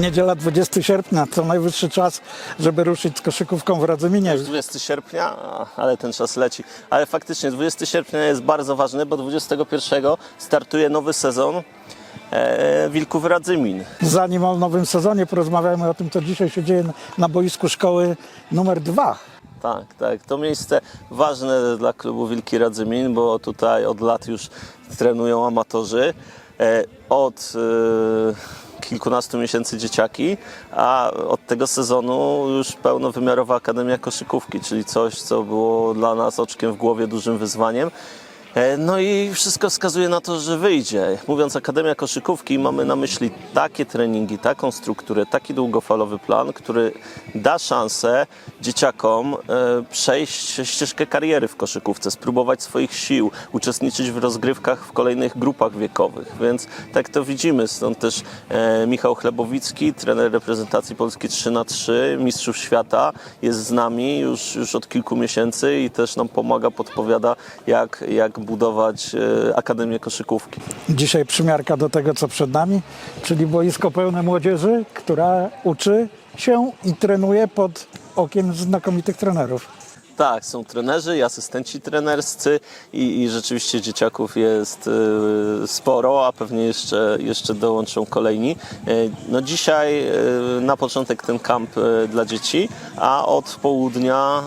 Niedziela 20 sierpnia to najwyższy czas, żeby ruszyć z koszykówką w Radzyminie. 20 sierpnia, ale ten czas leci. Ale faktycznie 20 sierpnia jest bardzo ważny, bo 21 startuje nowy sezon e, Wilków Radzymin. Zanim o nowym sezonie porozmawiamy o tym, co dzisiaj się dzieje na boisku szkoły numer 2. Tak, tak. To miejsce ważne dla klubu Wilki Radzymin, bo tutaj od lat już trenują amatorzy. E, Od e, kilkunastu miesięcy dzieciaki, a od tego sezonu już pełnowymiarowa Akademia Koszykówki, czyli coś, co było dla nas oczkiem w głowie dużym wyzwaniem. E, No i wszystko wskazuje na to, że wyjdzie. Mówiąc Akademia Koszykówki, mamy na myśli takie treningi, taką strukturę, taki długofalowy plan, który da szansę dzieciakom e, przejść ścieżkę kariery w koszykówce, spróbować swoich sił, uczestniczyć w rozgrywkach w kolejnych grupach wiekowych. Więc tak to widzimy. Stąd też e, Michał Chlebowicki, trener reprezentacji Polski 3 na 3 mistrzów świata, jest z nami już, już od kilku miesięcy i też nam pomaga, podpowiada, jak, jak budować e, Akademię Koszykówki. Dzisiaj przymiarka do tego, co przed nami, czyli boisko pełne młodzieży, która uczy się i trenuje pod okiem znakomitych trenerów. Tak, są trenerzy i asystenci trenerscy i, i rzeczywiście dzieciaków jest e, sporo, a pewnie jeszcze, jeszcze dołączą kolejni. E, No dzisiaj na początek ten kamp dla dzieci, a od południa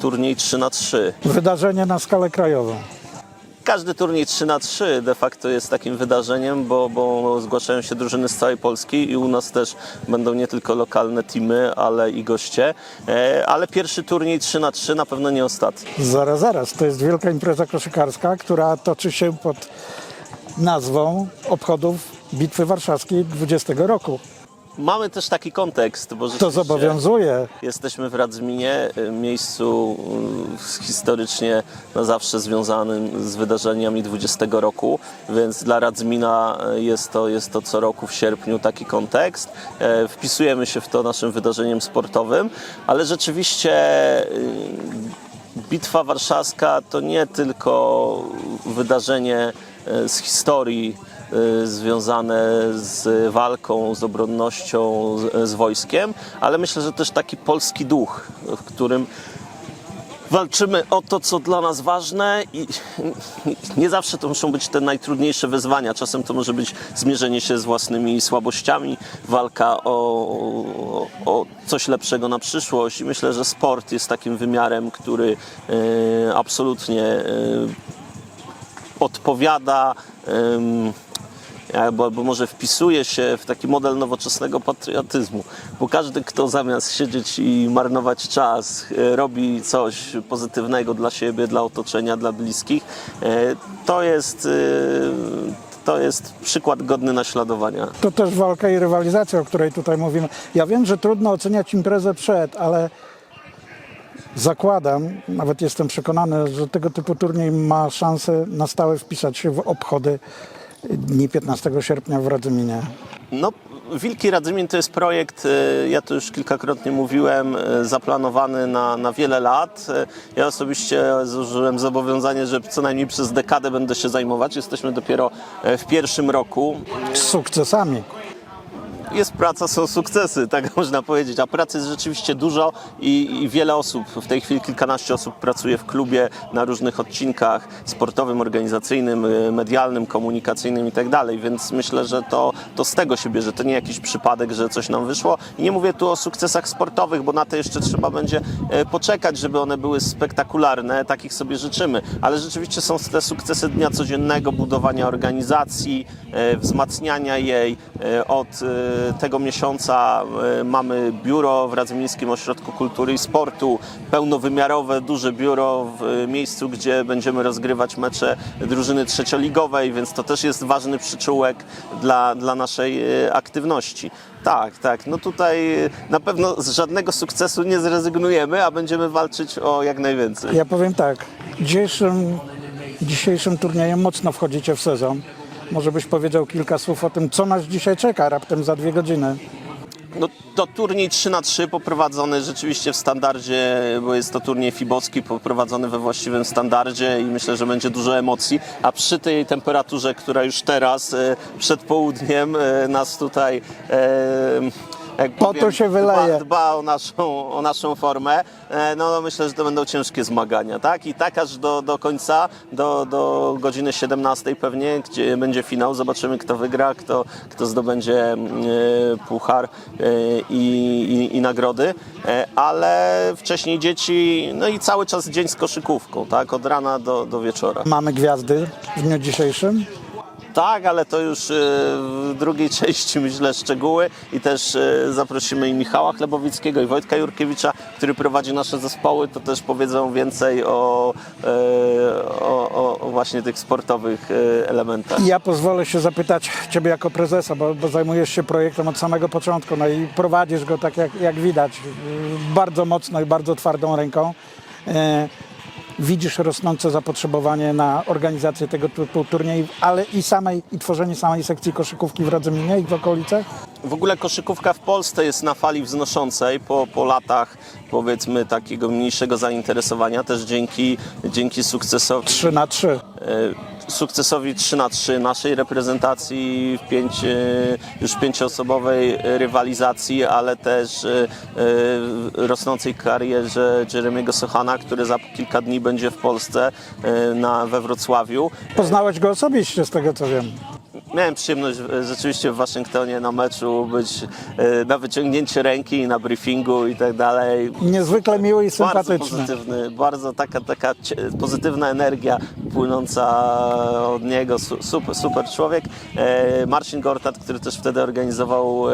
turniej 3 na 3 Wydarzenie na skalę krajową. Każdy turniej 3 na 3 de facto jest takim wydarzeniem, bo, bo zgłaszają się drużyny z całej Polski i u nas też będą nie tylko lokalne teamy, ale i goście. E, Ale pierwszy turniej 3 na 3 na pewno nie ostatni. Zaraz, zaraz. To jest wielka impreza koszykarska, która toczy się pod nazwą obchodów Bitwy Warszawskiej 20 roku. Mamy też taki kontekst, bo To zobowiązuje. jesteśmy w Radzminie, y, miejscu y, historycznie na zawsze związanym z wydarzeniami 20 roku, więc dla Radzmina y, jest to, jest to co roku w sierpniu taki kontekst. E, Wpisujemy się w to naszym wydarzeniem sportowym, ale rzeczywiście Bitwa Warszawska to nie tylko wydarzenie z historii związane z walką, z obronnością, z, z wojskiem, ale myślę, że też taki polski duch, w którym walczymy o to, co dla nas ważne i nie zawsze to muszą być te najtrudniejsze wyzwania. Czasem to może być zmierzenie się z własnymi słabościami, walka o, o, coś lepszego na przyszłość i myślę, że sport jest takim wymiarem, który e, absolutnie e, odpowiada albo, albo może wpisuje się w taki model nowoczesnego patriotyzmu, bo każdy, kto zamiast siedzieć i marnować czas, e, robi coś pozytywnego dla siebie, dla otoczenia, dla bliskich, e, to jest, e, to jest przykład godny naśladowania. To też walka i rywalizacja, o której tutaj mówimy. Ja wiem, że trudno oceniać imprezę przed, ale zakładam, nawet jestem przekonany, że tego typu turniej ma szansę na stałe wpisać się w obchody dni 15 sierpnia w Radzyminie. No, Wilki Radzymin to jest projekt, e, ja to już kilkakrotnie mówiłem, e, zaplanowany na, na wiele lat. E, Ja osobiście złożyłem zobowiązanie, że co najmniej przez dekadę będę się zajmować. Jesteśmy dopiero w pierwszym roku. Z sukcesami. Jest praca, są sukcesy, tak można powiedzieć, a pracy jest rzeczywiście dużo i, i wiele osób, w tej chwili kilkanaście osób pracuje w klubie na różnych odcinkach sportowym, organizacyjnym, y, medialnym, komunikacyjnym i tak dalej, więc myślę, że to, to z tego się bierze, to nie jakiś przypadek, że coś nam wyszło. I nie mówię tu o sukcesach sportowych, bo na to jeszcze trzeba będzie e, poczekać, żeby one były spektakularne, takich sobie życzymy, ale rzeczywiście są te sukcesy dnia codziennego, budowania organizacji, e, wzmacniania jej, e, od tego miesiąca e, mamy biuro w Radzymińskim Ośrodku Kultury i Sportu, pełnowymiarowe, duże biuro w e, miejscu, gdzie będziemy rozgrywać mecze drużyny trzecioligowej, więc to też jest ważny przyczółek dla, dla naszej e, aktywności. Tak, tak. No tutaj na pewno z żadnego sukcesu nie zrezygnujemy, a będziemy walczyć o jak najwięcej. Ja powiem tak, dzisiejszym, dzisiejszym turniejem mocno wchodzicie w sezon. Może byś powiedział kilka słów o tym, co nas dzisiaj czeka raptem za dwie godziny. No, to turniej 3 na 3 poprowadzony rzeczywiście w standardzie, bo jest to turniej fibowski, poprowadzony we właściwym standardzie i myślę, że będzie dużo emocji, a przy tej temperaturze, która już teraz e, przed południem e, nas tutaj e, jak Po to się wyleje. Dba, dba o, naszą, o naszą formę. E, No myślę, że to będą ciężkie zmagania, tak? I tak aż do, do końca, do, do godziny 17 pewnie, gdzie będzie finał. Zobaczymy, kto wygra, kto, kto zdobędzie e, puchar e, i, i, i nagrody. Ale wcześniej dzieci, no i cały czas dzień z koszykówką, tak? Od rana do, do wieczora. Mamy gwiazdy w dniu dzisiejszym. Tak, ale to już e, w drugiej części myślę szczegóły i też e, zaprosimy i Michała Chlebowickiego i Wojtka Jurkiewicza, który prowadzi nasze zespoły, to też powiedzą więcej o, e, o, o, właśnie tych sportowych elementach. Ja pozwolę się zapytać Ciebie jako prezesa, bo, bo zajmujesz się projektem od samego początku, no i prowadzisz go tak jak, jak widać, bardzo mocno i bardzo twardą ręką. Widzisz rosnące zapotrzebowanie na organizację tego typu turniejów, ale i samej, i tworzenie samej sekcji koszykówki w Radzyminie i w okolicach? W ogóle koszykówka w Polsce jest na fali wznoszącej po, po latach powiedzmy takiego mniejszego zainteresowania, też dzięki, dzięki sukcesowi 3 na 3. sukcesowi 3 na 3 naszej reprezentacji w pięć, e, już pięcioosobowej rywalizacji, ale też e, e, rosnącej karierze Jeremiego Sochana, który za kilka dni będzie w Polsce na, we Wrocławiu. Poznałeś go osobiście, z tego co wiem. Miałem przyjemność e, rzeczywiście w Waszyngtonie na meczu być e, na wyciągnięcie ręki, na briefingu i tak dalej. Niezwykle miły i Bardzo sympatyczny. pozytywny, bardzo taka, taka pozytywna energia płynąca od niego, su, super, super człowiek. E, Marcin Gortat, który też wtedy organizował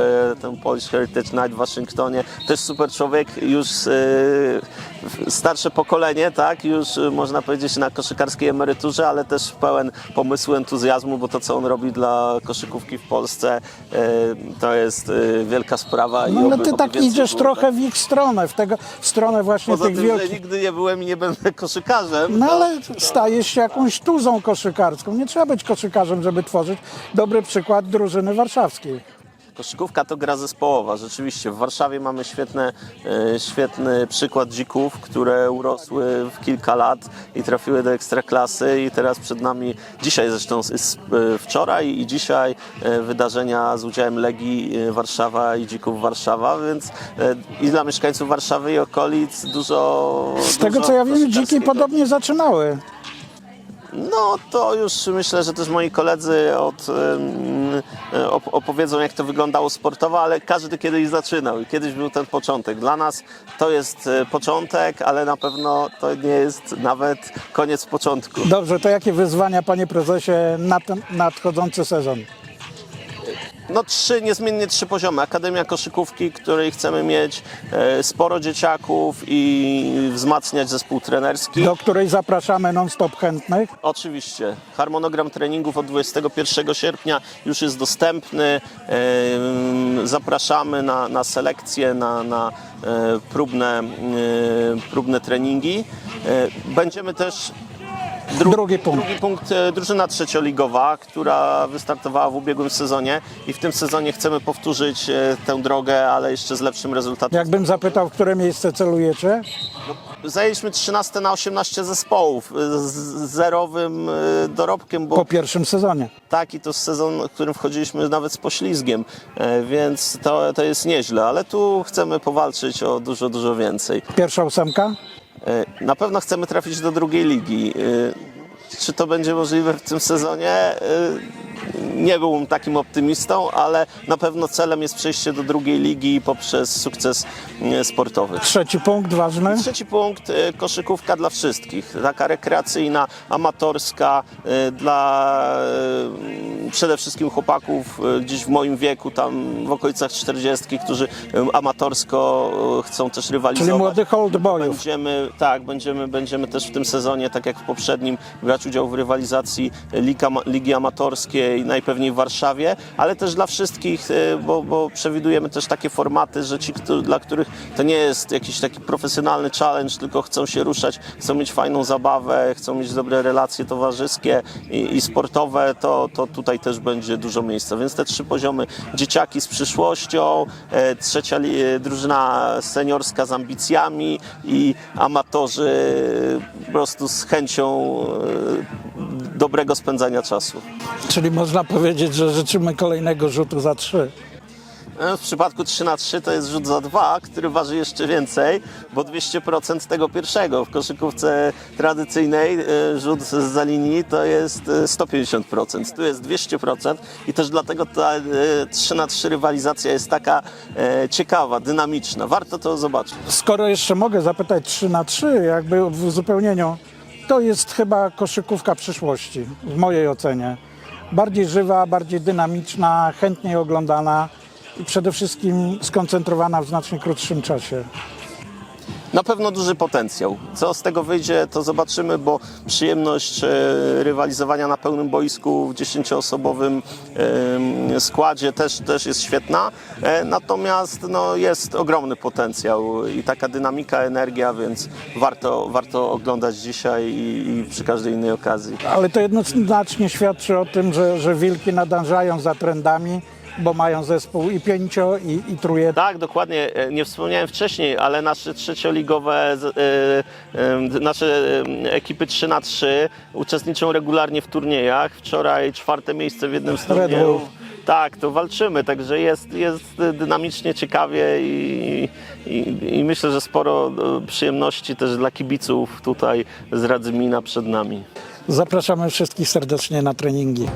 ten Polish Heritage Night w Waszyngtonie, też super człowiek, już starsze pokolenie, tak, już można powiedzieć na koszykarskiej emeryturze, ale też pełen pomysłu, entuzjazmu, bo to co on robi dla koszykówki w Polsce e, to jest e, wielka sprawa. No ale oby- ty tak idziesz trochę w ich stronę, w, tego, w stronę właśnie Poza tych tym, że wielkich... nigdy nie byłem i nie będę koszykarzem. No to- ale stajesz się jakąś tuzą koszykarską. Nie trzeba być koszykarzem, żeby tworzyć dobry przykład drużyny warszawskiej. Koszykówka to gra zespołowa. Rzeczywiście w Warszawie mamy świetne, e, świetny przykład dzików, które urosły w kilka lat i trafiły do ekstraklasy i teraz przed nami, dzisiaj zresztą e, wczoraj i dzisiaj e, wydarzenia z udziałem Legii Warszawa i dzików Warszawa, więc i dla mieszkańców Warszawy i okolic dużo Z tego dużo co ja wiem, dziki podobnie zaczynały. No to już myślę, że też moi koledzy od, opowiedzą jak to wyglądało sportowo, ale każdy kiedyś zaczynał i kiedyś był ten początek. Dla nas to jest e, początek, ale na pewno to nie jest nawet koniec początku. Dobrze, to jakie wyzwania, panie prezesie, na ten nadchodzący sezon? No trzy, niezmiennie trzy poziomy. Akademia Koszykówki, której chcemy mieć e, sporo dzieciaków i wzmacniać zespół trenerski. Do której zapraszamy non-stop chętnych. Oczywiście. Harmonogram treningów od 21 sierpnia już jest dostępny. Em, Zapraszamy na, na selekcję, na, na e, próbne, e, próbne treningi. E, Będziemy też Dru- Drugi punkt. Drugi punkt, e, drużyna trzecioligowa, która wystartowała w ubiegłym sezonie i w tym sezonie chcemy powtórzyć e, tę drogę, ale jeszcze z lepszym rezultatem. Jakbym zapytał, w które miejsce celujecie? Zajęliśmy 13 na 18 zespołów e, z zerowym e, dorobkiem, bo Po pierwszym sezonie. taki to sezon, w którym wchodziliśmy nawet z poślizgiem, e, więc to, to jest nieźle, ale tu chcemy powalczyć o dużo, dużo więcej. Pierwsza ósemka? E, Na pewno chcemy trafić do drugiej ligi. E, Czy to będzie możliwe w tym sezonie? Nie byłbym takim optymistą, ale na pewno celem jest przejście do drugiej ligi poprzez sukces e, sportowy. Trzeci punkt ważny. Trzeci punkt, e, koszykówka dla wszystkich. Taka rekreacyjna, amatorska, e, dla e, przede wszystkim chłopaków gdzieś w moim wieku, tam w okolicach 40, którzy amatorsko chcą też rywalizować. Czyli młodych old boyów. Będziemy, tak, będziemy, będziemy też w tym sezonie, tak jak w poprzednim, brać udział w rywalizacji Ligi Amatorskiej, najpewniej w Warszawie, ale też dla wszystkich, e, bo, bo przewidujemy też takie formaty, że ci, dla których to nie jest jakiś taki profesjonalny challenge, tylko chcą się ruszać, chcą mieć fajną zabawę, chcą mieć dobre relacje towarzyskie i, i sportowe, to, to tutaj też będzie dużo miejsca. Więc te trzy poziomy, dzieciaki z przyszłością, e, trzecia e, drużyna seniorska z ambicjami i amatorzy po prostu z chęcią dobrego spędzania czasu. Czyli można powiedzieć, że życzymy kolejnego rzutu za trzy. E, W przypadku 3 na 3 to jest rzut za dwa, który waży jeszcze więcej, bo 200% tego pierwszego. W koszykówce tradycyjnej e, rzut za linii to jest e, 150%. Tu jest 200% i też dlatego ta e, 3 na 3 rywalizacja jest taka e, ciekawa, dynamiczna. Warto to zobaczyć. Skoro jeszcze mogę zapytać 3 na 3 jakby w uzupełnieniu, to jest chyba koszykówka przyszłości, w mojej ocenie. Bardziej żywa, bardziej dynamiczna, chętniej oglądana i przede wszystkim skoncentrowana w znacznie krótszym czasie. Na pewno duży potencjał. Co z tego wyjdzie, to zobaczymy, bo przyjemność e, rywalizowania na pełnym boisku w 10-osobowym em, składzie też, też jest świetna. E, Natomiast no, jest ogromny potencjał i taka dynamika, energia, więc warto, warto oglądać dzisiaj i, i przy każdej innej okazji. Ale to jednoznacznie świadczy o tym, że, że wilki nadążają za trendami, bo mają zespół i pięcio, i, i truje. Tak, dokładnie. E, Nie wspomniałem wcześniej, ale nasze trzecioligowe, e, e, nasze ekipy 3 na 3 uczestniczą regularnie w turniejach. Wczoraj czwarte miejsce w jednym z turniejów. Tak, to walczymy, także jest, jest dynamicznie ciekawie i, i, i myślę, że sporo przyjemności też dla kibiców tutaj z Radzymina przed nami. Zapraszamy wszystkich serdecznie na treningi.